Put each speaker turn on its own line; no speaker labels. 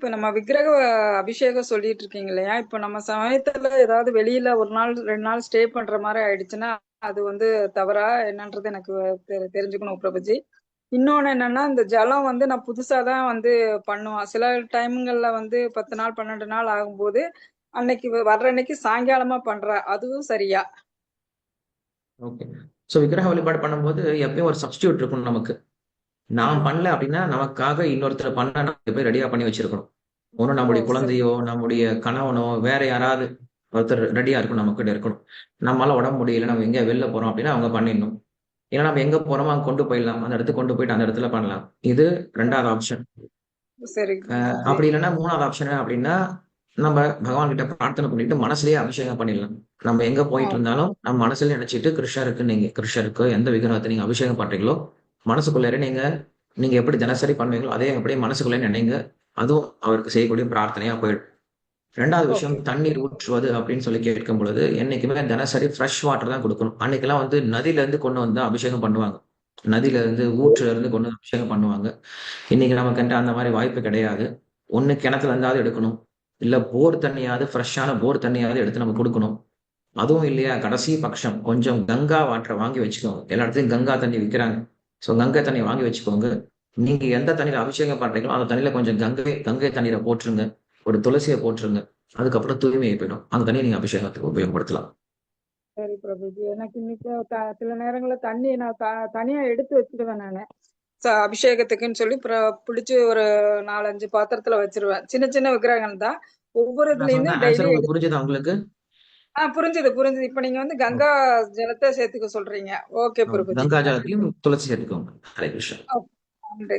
இப்ப நம்ம விக்கிரக அபிஷேகம் சொல்லிட்டு இருக்கீங்க இல்லையா? இப்ப நம்ம சமயத்துல ஏதாவது வெளியில ஒரு நாள் ரெண்டு நாள் ஸ்டே பண்ற மாதிரி ஆயிடுச்சுன்னா அது வந்து தவறா? என்னன்றது எனக்கு தெரிஞ்சுக்கணும் பிரபுஜி. இன்னொன்னு என்னன்னா இந்த ஜலம் வந்து நான் புதுசா தான் வந்து பண்ணுவேன். சில டைம்கள்ல வந்து பத்து நாள் பன்னெண்டு நாள் ஆகும்போது அன்னைக்கு வர்ற அன்னைக்கு சாயங்காலமா பண்ற அதுவும் சரியா.
ஓகே ஸோ விக்கிரக வழிபாடு பண்ணும்போது எப்பயும் ஒரு சப்ஸ்டியூட் இருக்கும் நமக்கு. நான் பண்ணல அப்படின்னா நமக்காக இன்னொருத்தர் பண்ண நம்ம போய் ரெடியா பண்ணி வச்சிருக்கணும். ஒன்றும் நம்முடைய குழந்தையோ நம்முடைய கணவனோ வேற யாராவது ஒருத்தர் ரெடியா இருக்கணும் நம்ம கிட்ட இருக்கணும். நம்மளால உடம்பு முடியல நம்ம எங்கேயா வெளில போறோம் அப்படின்னா அவங்க பண்ணிடணும். ஏன்னா நம்ம எங்க போறோமோ அங்க கொண்டு போயிடலாம். அந்த இடத்துக்கு கொண்டு போயிட்டு அந்த இடத்துல பண்ணலாம். இது ரெண்டாவது ஆப்ஷன் அப்படி இல்லைன்னா மூணாவது ஆப்ஷன் அப்படின்னா நம்ம பகவான் கிட்ட பிரார்த்தனை பண்ணிட்டு மனசுலயே அபிஷேகம் பண்ணிடலாம். நம்ம எங்க போயிட்டு இருந்தாலும் நம்ம மனசுல நினைச்சிட்டு கிருஷ்ணருக்கு நீங்க கிருஷ்ணருக்கு எந்த விக்கிரகத்தை நீங்க அபிஷேகம் பண்றீங்களோ மனசுக்குள்ளார நீங்க நீங்க எப்படி தினசரி பண்ணுவீங்களோ அதே அப்படியே மனசுக்குள்ளே நினைங்க. அதுவும் அவருக்கு செய்யக்கூடிய பிரார்த்தனையா போயிடும். ரெண்டாவது விஷயம் தண்ணீர் ஊற்றுவது அப்படின்னு சொல்லி கேட்கும் பொழுது என்னைக்குமே தினசரி ஃப்ரெஷ் வாட்டர் தான் கொடுக்கணும். அன்னைக்கெல்லாம் வந்து நதியில இருந்து கொண்டு வந்து அபிஷேகம் பண்ணுவாங்க. நதியில இருந்து ஊற்றுல இருந்து கொண்டு வந்து அபிஷேகம் பண்ணுவாங்க. இன்னைக்கு நமக்கு அந்த மாதிரி வாய்ப்பு கிடையாது. ஒண்ணு கிணத்துல இருந்தாவது எடுக்கணும். இல்ல போர் தண்ணியாவது ஃப்ரெஷ்ஷான போர் தண்ணியாவது எடுத்து நம்ம கொடுக்கணும். அதுவும் இல்லையா? கடைசி பட்சம் கொஞ்சம் கங்கா வாட்டரை வாங்கி வச்சுக்கோங்க. எல்லா இடத்துலயும் கங்கா தண்ணி விற்கிறாங்க ஸோ கங்கை தண்ணி வாங்கி வச்சுக்கோங்க. நீங்க எந்த தண்ணியில அபிஷேகம் பண்றீங்களோ அந்த தண்ணியில கொஞ்சம் கங்கை கங்கை தண்ணீரை போட்டுருங்க ஒரு துளசியை போட்டுருங்க அதுக்கப்புறம் தூய்மையை போயிடும். அந்த தண்ணியை நீங்க அபிஷேகத்துக்கு உபயோகப்படுத்தலாம்.
சரி பிரபுஜி. எனக்கு இன்னைக்கு சில நேரங்கள்ல தண்ணி நான் தனியா எடுத்து வச்சிடுவேன் நானு. அபிஷேகத்துக்குன்னு சொல்லி பிடிச்சு ஒரு நாலஞ்சு பாத்திரத்துல வச்சிருவேன். சின்ன சின்ன விக்கிரகங்கள் தான். ஒவ்வொரு இதுலயுமே
புரிஞ்சுதா உங்களுக்கு?
ஆஹ் புரிஞ்சுது புரிஞ்சுது. இப்ப நீங்க வந்து கங்கா ஜலத்தை சேர்த்துக்க சொல்றீங்க. ஓகே பிரபுஜி
கங்கா ஜலத்தையும் துளசி சேர்த்துக்கோங்க. ஹரே கிருஷ்ணா.
நன்றி.